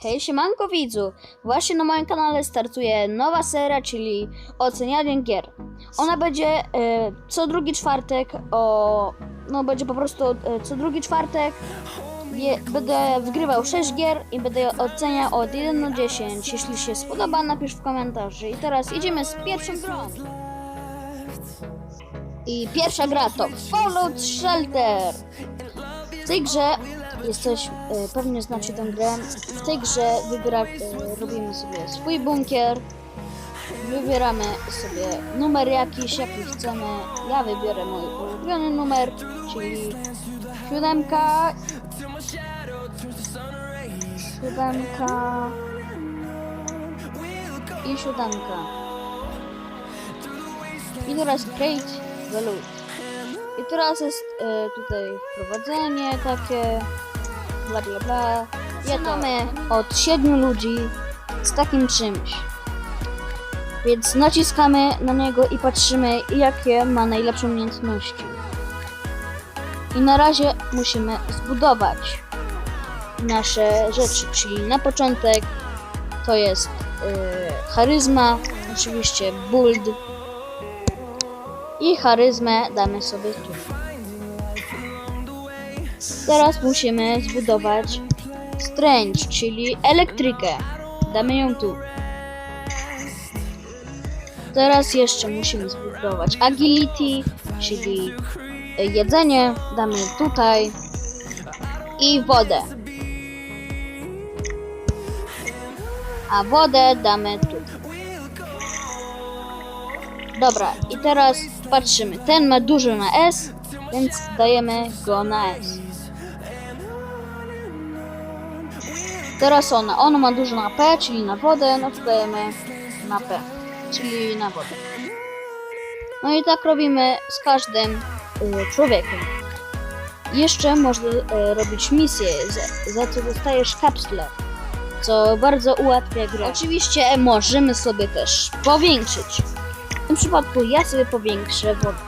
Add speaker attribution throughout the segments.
Speaker 1: Hej, siemanko widzu! Właśnie na moim kanale startuje nowa seria, czyli ocenianie gier. Ona będzie e, co drugi czwartek o... No będzie po prostu e, co drugi czwartek je, będę wygrywał 6 gier i będę oceniał od 1 do 10. Jeśli się spodoba, napisz w komentarzu. I teraz idziemy z pierwszą grą. I pierwsza gra to Fallout Shelter. W tej grze jesteś, e, pewnie znacie tę grę. W tej grze wybiera, e, robimy sobie swój bunkier. Wybieramy sobie numer jakiś, jaki chcemy. Ja wybiorę mój ulubiony numer, czyli siódemka. Siódemka. I siódemka. I teraz create the loot. I teraz jest e, tutaj wprowadzenie takie, bla bla bla. Zaczynamy od siedmiu ludzi z takim czymś. Więc naciskamy na niego i patrzymy, jakie ma najlepsze umiejętności. I na razie musimy zbudować nasze rzeczy, czyli na początek to jest e, charyzma, oczywiście build, i charyzmę damy sobie tu. Teraz musimy zbudować stręcz, czyli elektrykę. Damy ją tu. Teraz jeszcze musimy zbudować agility, czyli jedzenie. Damy tutaj. I wodę. A wodę damy tu. Dobra, i teraz patrzymy. Ten ma dużo na S, więc dajemy go na S. Teraz ona. On ma dużo na P, czyli na wodę, no to dajemy na P, czyli na wodę. No i tak robimy z każdym y, człowiekiem. Jeszcze można y, robić misje, za, za co dostajesz kapsle, co bardzo ułatwia grę. Oczywiście możemy sobie też powiększyć. W tym przypadku ja sobie powiększę wodę.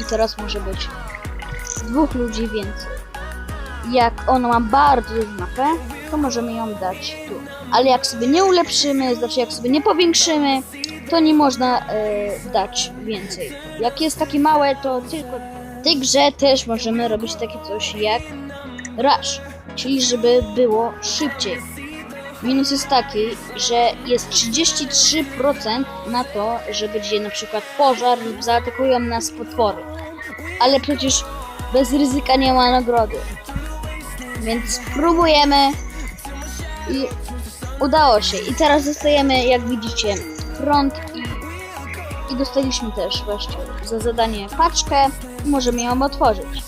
Speaker 1: I teraz może być dwóch ludzi więcej. Jak ona ma bardzo dużą mapę, to możemy ją dać tu. Ale jak sobie nie ulepszymy, znaczy jak sobie nie powiększymy, to nie można e, dać więcej. Jak jest takie małe, to tylko w tej grze też możemy robić takie coś jak rush, czyli żeby było szybciej. Minus jest taki, że jest 33% na to, że będzie na przykład pożar lub zaatakują nas potwory. Ale przecież bez ryzyka nie ma nagrody. Więc spróbujemy i udało się. I teraz dostajemy, jak widzicie, prąd i, i dostaliśmy też właśnie za zadanie paczkę możemy ją otworzyć.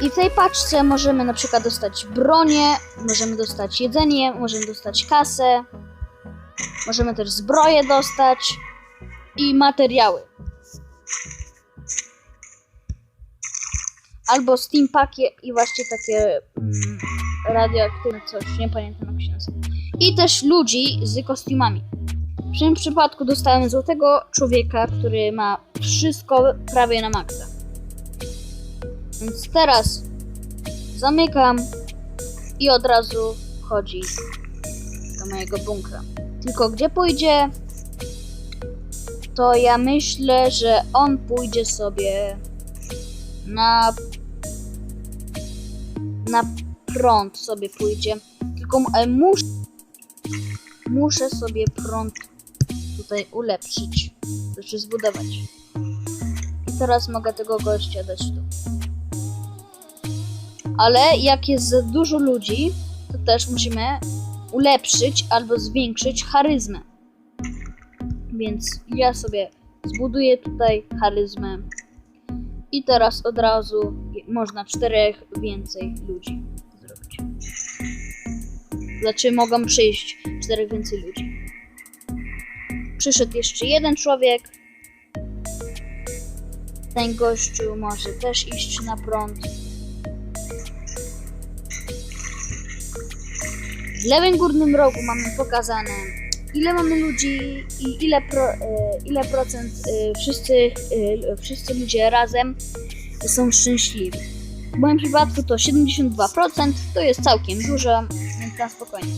Speaker 1: I w tej paczce możemy na przykład dostać bronię, możemy dostać jedzenie, możemy dostać kasę, możemy też zbroję dostać i materiały. Albo steam pakie i właśnie takie mm, radioaktywne coś, nie pamiętam jak się nazywa. I też ludzi z kostiumami. W tym przypadku dostałem złotego człowieka, który ma wszystko prawie na maksa. Więc teraz zamykam i od razu wchodzi do mojego bunkra. Tylko gdzie pójdzie, to ja myślę, że on pójdzie sobie na na prąd sobie pójdzie. Tylko e, muszę muszę sobie prąd tutaj ulepszyć, znaczy zbudować. I teraz mogę tego gościa dać tu. Ale jak jest za dużo ludzi, to też musimy ulepszyć albo zwiększyć charyzmę. Więc ja sobie zbuduję tutaj charyzmę. I teraz od razu można czterech więcej ludzi zrobić. Znaczy mogą przyjść czterech więcej ludzi. Przyszedł jeszcze jeden człowiek. Ten gościu może też iść na prąd. W lewym górnym rogu mamy pokazane ile mamy ludzi i ile, pro, e, ile procent e, wszyscy, e, wszyscy ludzie razem są szczęśliwi. W moim przypadku to 72%, to jest całkiem dużo, więc na spokojnie.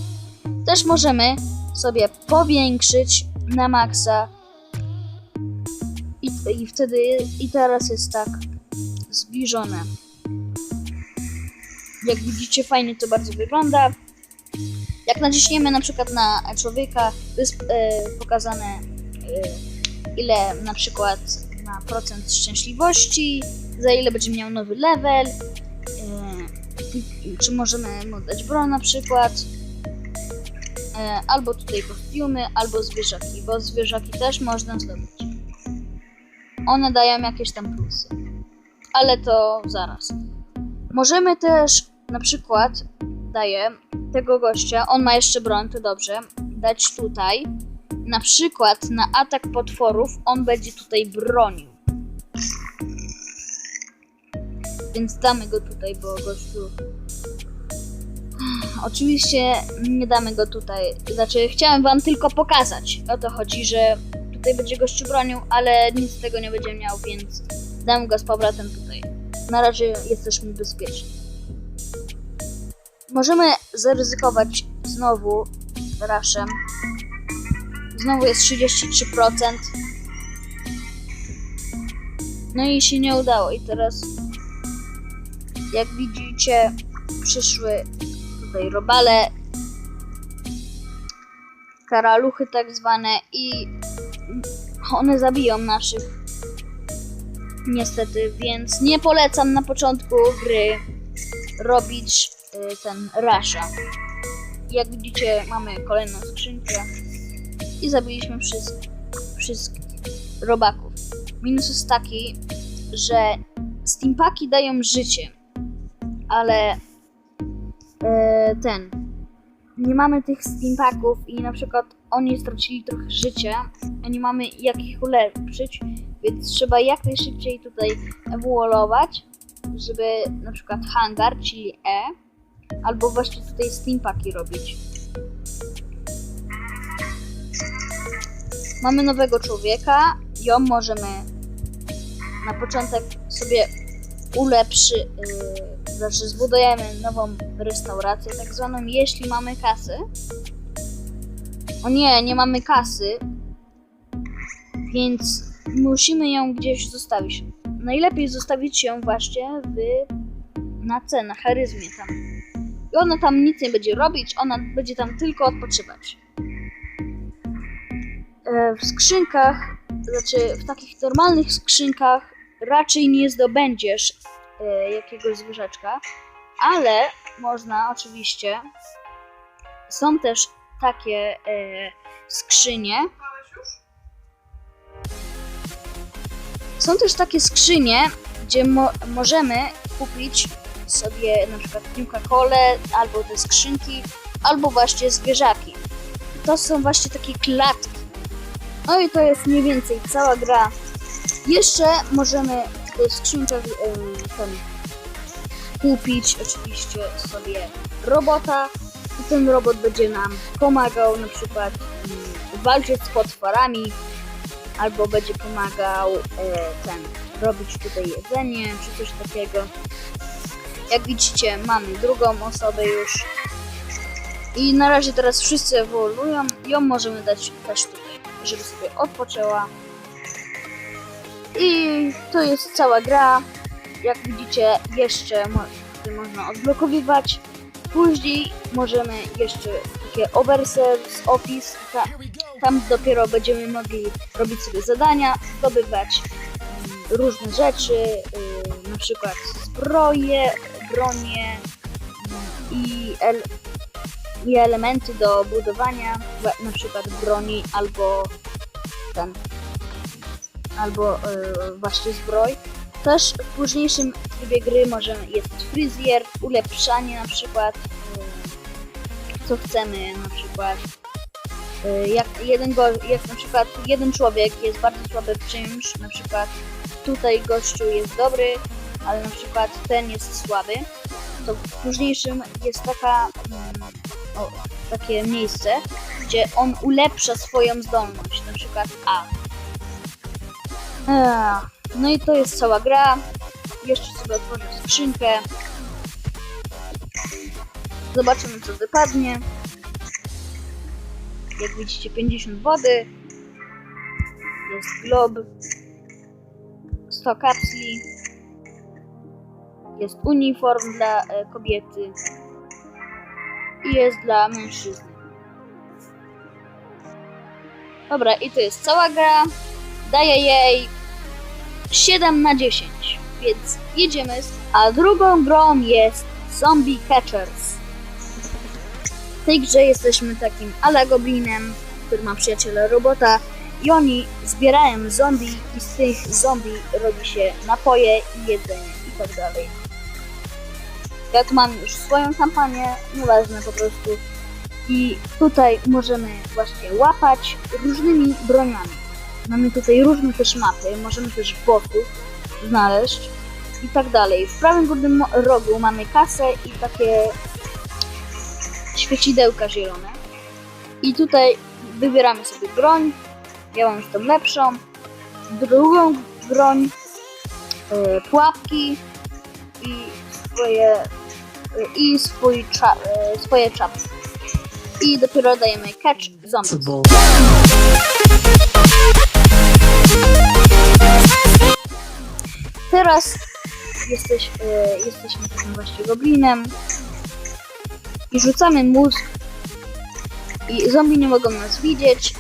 Speaker 1: Też możemy sobie powiększyć na maksa i, i wtedy, i teraz jest tak zbliżone. Jak widzicie, fajnie to bardzo wygląda. Jak naciśniemy na przykład na człowieka, to jest e, pokazane e, ile na przykład ma procent szczęśliwości, za ile będzie miał nowy level, e, czy możemy mu dać broń na przykład, albo tutaj kostiumy, albo zwierzaki, bo zwierzaki też można zdobyć. One dają jakieś tam plusy, ale to zaraz. Możemy też na przykład daję tego gościa, on ma jeszcze broń, to dobrze, dać tutaj. Na przykład na atak potworów on będzie tutaj bronił. Więc damy go tutaj, bo gościu. Oczywiście nie damy go tutaj. Znaczy, chciałem wam tylko pokazać. O to chodzi, że tutaj będzie gościu bronił, ale nic z tego nie będzie miał, więc dam go z powrotem tutaj. Na razie jesteśmy bezpieczni. Możemy zaryzykować znowu raszem. Znowu jest 33%. No i się nie udało. I teraz, jak widzicie, przyszły tutaj robale, karaluchy tak zwane i one zabiją naszych niestety, więc nie polecam na początku gry robić ten rasza. Jak widzicie, mamy kolejną skrzynkę i zabiliśmy wszystkich, wszystkich robaków. Minus jest taki, że steampaki dają życie, ale e, ten nie mamy tych steampaków i na przykład oni stracili trochę życia, a nie mamy jak ich ulepszyć, więc trzeba jak najszybciej tutaj ewoluować, żeby na przykład hangar, czyli E, albo właśnie tutaj steampaki robić. Mamy nowego człowieka, ją możemy na początek sobie ulepszy, yy, znaczy zbudujemy nową restaurację, tak zwaną, jeśli mamy kasy. O nie, nie mamy kasy, więc musimy ją gdzieś zostawić. Najlepiej zostawić ją właśnie w, na C, na charyzmie tam. I ona tam nic nie będzie robić, ona będzie tam tylko odpoczywać. E, w skrzynkach, znaczy w takich normalnych skrzynkach raczej nie zdobędziesz e, jakiegoś zwierzaczka, ale można oczywiście. Są też takie e, skrzynie. Są też takie skrzynie, gdzie mo możemy kupić sobie na przykład Coca-Colę, albo te skrzynki, albo właśnie zwierzaki. To są właśnie takie klatki. No i to jest mniej więcej cała gra. Jeszcze możemy w skrzynkach ten, kupić oczywiście sobie robota i ten robot będzie nam pomagał na przykład mm, walczyć z potworami albo będzie pomagał e, ten robić tutaj jedzenie czy coś takiego. Jak widzicie mamy drugą osobę już i na razie teraz wszyscy ewoluują ją możemy dać też tutaj, żeby sobie odpoczęła. I to jest cała gra. Jak widzicie, jeszcze można odblokowywać. Później możemy jeszcze takie overserves, opis. Ta tam dopiero będziemy mogli robić sobie zadania, zdobywać różne rzeczy, yy, na przykład zbroje, bronie i, el i elementy do budowania, wa- na przykład broni albo ten, albo yy, właśnie zbroj. Też w późniejszym trybie gry możemy, jest fryzjer, ulepszanie na przykład, yy, co chcemy na przykład. Y, jak jeden go, jak na przykład jeden człowiek jest bardzo słaby w czymś, na przykład tutaj gościu jest dobry, ale na przykład ten jest słaby, to w późniejszym jest taka, mm, o, takie miejsce, gdzie on ulepsza swoją zdolność, na przykład A. No i to jest cała gra. jeszcze sobie otworzę skrzynkę. Zobaczymy co wypadnie. Jak widzicie 50 wody. Jest glob. 100 kapsli. Jest uniform dla e, kobiety. I jest dla mężczyzny. Dobra, i to jest cała gra. Daję jej 7 na 10, więc jedziemy. A drugą grą jest Zombie Catchers. W tej grze jesteśmy takim ala goblinem, który ma przyjaciela robota i oni zbierają zombie i z tych zombie robi się napoje i jedzenie i tak dalej. Ja tu mam już swoją kampanię, nieważne po prostu. I tutaj możemy właśnie łapać różnymi broniami. Mamy tutaj różne też mapy, możemy też bossów znaleźć i tak dalej. W prawym górnym rogu mamy kasę i takie świecidełka zielone. I tutaj wybieramy sobie broń. Ja mam już tą lepszą. Drugą broń, e, pułapki i swoje i swój cza, e, swoje czapki. I dopiero dajemy catch zombie. Teraz jesteś, e, jesteśmy takim właśnie goblinem i rzucamy mózg i zombie nie mogą nas widzieć.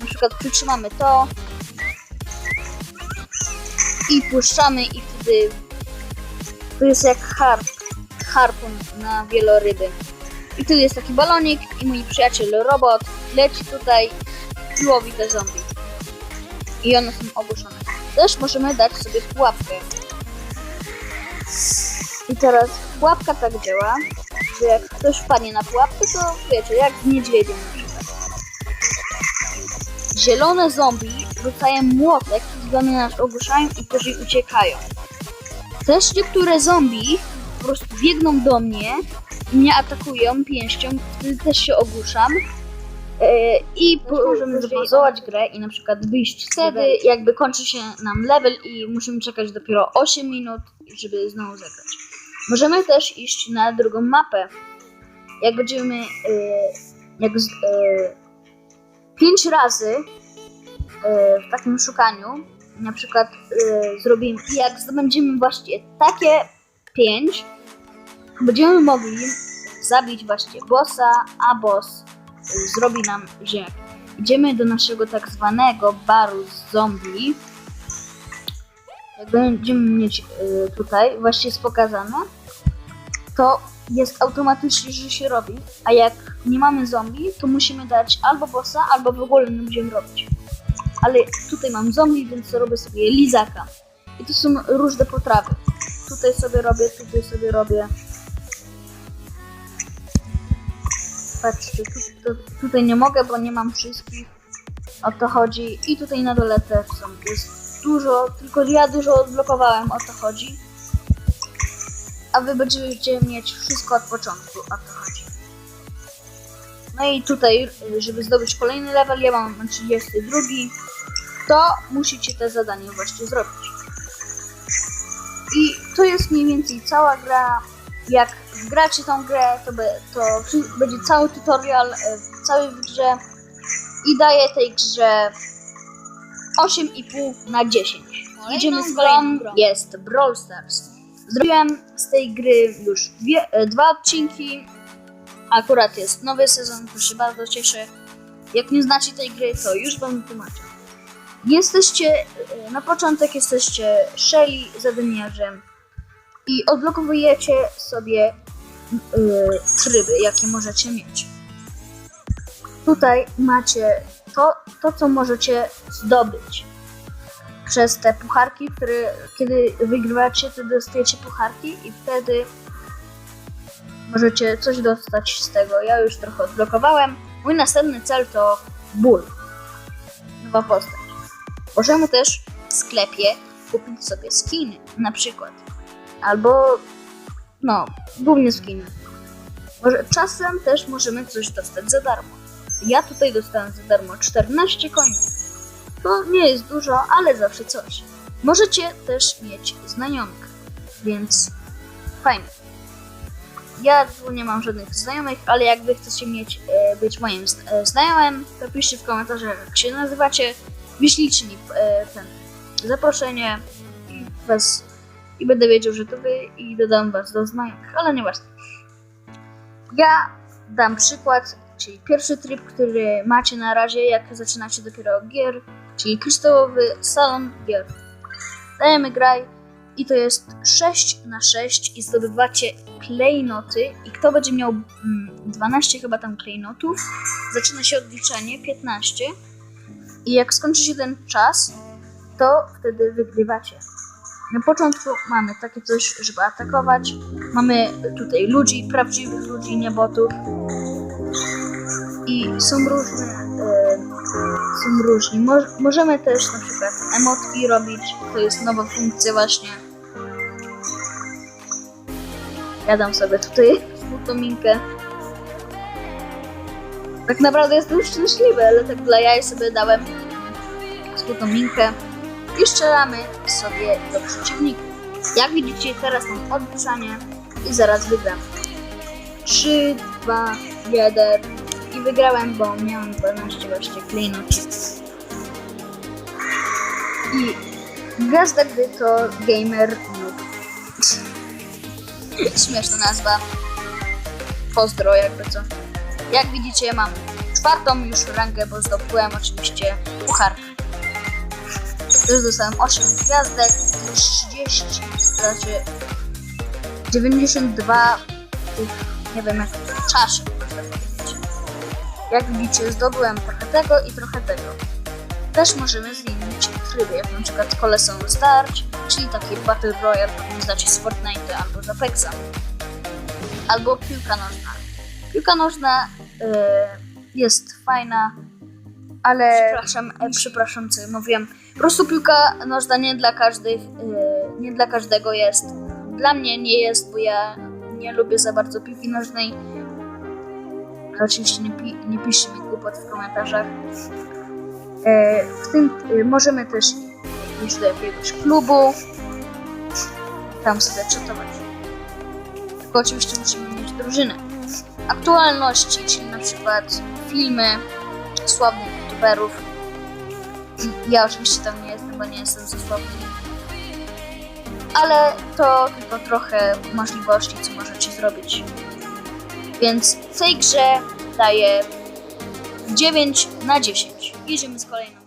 Speaker 1: Na przykład przytrzymamy to i puszczamy i wtedy to jest jak harp, harpun na wieloryby. I tu jest taki balonik i mój przyjaciel robot leci tutaj i łowi te zombie. I one są ogłuszone. Też możemy dać sobie pułapkę. I teraz pułapka tak działa, że jak ktoś wpadnie na pułapkę, to wiecie, jak z niedźwiedziem. Zielone zombie rzucają młotek one nas ogłuszają i później uciekają. Też niektóre zombie prostu biegną do mnie i mnie atakują pięścią, wtedy też się ogłuszam. E, I po- możemy zapazować grę i na przykład wyjść wtedy, jakby kończy się nam level i musimy czekać dopiero 8 minut, żeby znowu zagrać. Możemy też iść na drugą mapę. Jak będziemy e, jak z, e, 5 razy e, w takim szukaniu, na przykład zrobimy, jak zdobędziemy właśnie takie 5, będziemy mogli zabić właśnie bossa, a boss zrobi nam, jak idziemy do naszego tak zwanego baru z zombie, jak będziemy mieć y, tutaj, właśnie jest pokazane, to jest automatycznie, że się robi, a jak nie mamy zombie, to musimy dać albo bossa, albo w ogóle nie będziemy robić. Ale tutaj mam zombie, więc robię sobie lizaka. I to są różne potrawy. Tutaj sobie robię, tutaj sobie robię. Patrzcie, tu, tu, tutaj nie mogę, bo nie mam wszystkich. O to chodzi. I tutaj na dole też są. Jest dużo, tylko ja dużo odblokowałem, o to chodzi. A wy będziecie mieć wszystko od początku, o to chodzi. No i tutaj, żeby zdobyć kolejny level, ja mam 32, to musicie te zadanie właśnie zrobić. I to jest mniej więcej cała gra. Jak gracie tą grę, to, be, to będzie cały tutorial e, w całej grze i daję tej grze 8,5 na 10. Idziemy z
Speaker 2: kolejną
Speaker 1: grą,
Speaker 2: grą.
Speaker 1: jest Brawl Stars. Zrobiłem z tej gry już dwie, e, dwa odcinki. Akurat jest nowy sezon, to się bardzo cieszę. Jak nie znacie tej gry, to już wam tłumaczę. Jesteście, e, na początek jesteście Shelly zadymiarzem i odblokowujecie sobie y, tryby, jakie możecie mieć. Tutaj macie to, to, co możecie zdobyć przez te pucharki, które kiedy wygrywacie, to dostajecie pucharki i wtedy możecie coś dostać z tego. Ja już trochę odblokowałem. Mój następny cel to ból. Nowa postać. Możemy też w sklepie kupić sobie skiny, na przykład. Albo, no, głównie skiny. Może, czasem też możemy coś dostać za darmo. Ja tutaj dostałem za darmo 14 coinów. To nie jest dużo, ale zawsze coś. Możecie też mieć znajomych. Więc fajnie. Ja tu nie mam żadnych znajomych, ale jak wy chcecie mieć, e, być moim zna- e, znajomym, to piszcie w komentarzach jak się nazywacie, wyślijcie mi e, ten zaproszenie i, was, i będę wiedział, że to wy i dodam was do znajomych, ale nieważne. Ja dam przykład, czyli pierwszy tryb, który macie na razie, jak zaczynacie dopiero gier, czyli kryształowy salon gier. Dajemy graj i to jest 6 na 6 i zdobywacie klejnoty i kto będzie miał mm, 12 chyba tam klejnotów, zaczyna się odliczanie 15 i jak skończy się ten czas, to wtedy wygrywacie. Na początku mamy takie coś, żeby atakować. Mamy tutaj ludzi, prawdziwych ludzi, nie botów. I są różne, e, są różni. Mo możemy też na przykład emotki robić. To jest nowa funkcja właśnie. Ja dam sobie tutaj smutominkę. Tak naprawdę jestem szczęśliwy, ale tak dla jaj sobie dałem smutominkę i strzelamy sobie do przeciwników. Jak widzicie, teraz mam odliczanie i zaraz wygram. 3, 2, 1 i wygrałem, bo miałem 12 właśnie klejnotów. I gwiazda gry to Gamer Noob. Śmieszna nazwa. Pozdro jakby co. Jak widzicie mam czwartą już rangę, bo zdobyłem oczywiście pucharkę. Też dostałem 8 gwiazdek, plus 30, znaczy 92 tych, nie wiem jak można powiedzieć. Jak widzicie zdobyłem trochę tego i trochę tego. Też możemy zmienić tryby, jak na przykład kolesą starć, czyli taki Battle Royale, pewnie znacie z Fortnite albo z Apexa. Albo piłka nożna. Piłka nożna e, jest fajna, ale przepraszam, e, przepraszam co mówiłem. Po prostu piłka nożna nie dla e, nie dla każdego jest. Dla mnie nie jest, bo ja nie lubię za bardzo piłki nożnej. Oczywiście nie, pi- nie piszcie mi głupot w komentarzach. E, w tym e, możemy też iść do jakiegoś klubu, tam sobie czytować. Tylko oczywiście musimy mieć drużynę. Aktualności, czyli na przykład filmy sławnych youtuberów. Ja oczywiście tam nie jestem, bo nie jestem ze. Ale to tylko trochę możliwości, co możecie zrobić. Więc w tej grze daję 9 na 10. Jedziemy z kolejną.